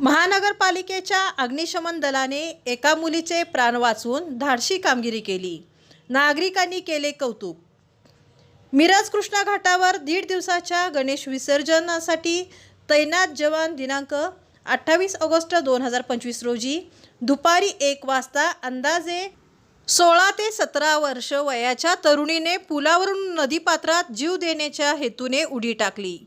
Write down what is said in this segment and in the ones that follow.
महानगरपालिकेच्या अग्निशमन दलाने एका मुलीचे प्राण वाचवून धाडशी कामगिरी केली. नागरिकांनी केले कौतुक. मिरज कृष्णा घाटावर दीड दिवसाच्या गणेश विसर्जनासाठी तैनात जवान दिनांक अठ्ठावीस ऑगस्ट दोन हजार पंचवीस रोजी दुपारी एक वाजता अंदाजे सोळा ते सतरा वर्ष वयाच्या तरुणीने पुलावरून नदीपात्रात जीव देण्याच्या हेतूने उडी टाकली.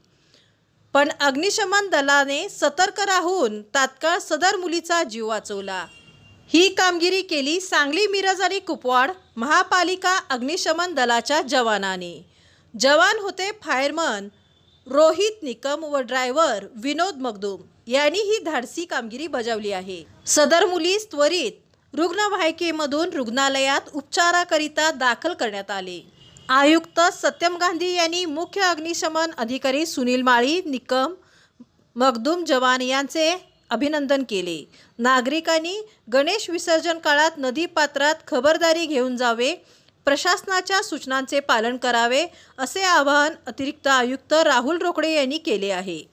पण अग्निशमन दलाने सतर्क राहून तात्काळ सदर मुलीचा जीव वाचवला. ही कामगिरी केली सांगली मिरज आणि कुपवाड महापालिका अग्निशमन दलाच्या जवानाने. जवान होते फायरमन रोहित निकम व ड्रायव्हर विनोद मगदूम. यांनी ही धाडसी कामगिरी बजावली आहे. सदर मुलीस त्वरित रुग्णवाहिकेमधून रुग्णालयात उपचाराकरिता दाखल करण्यात आले. आयुक्त सत्यम गांधी यांनी मुख्य अग्निशमन अधिकारी सुनील माळी निकम मखदूम जवान यांचे अभिनंदन केले. नागरिकांनी गणेश विसर्जन काळात नदीपात्रात खबरदारी घेऊन जावे प्रशासनाच्या सूचनांचे पालन करावे असे आवाहन अतिरिक्त आयुक्त राहुल रोकडे यांनी केले आहे.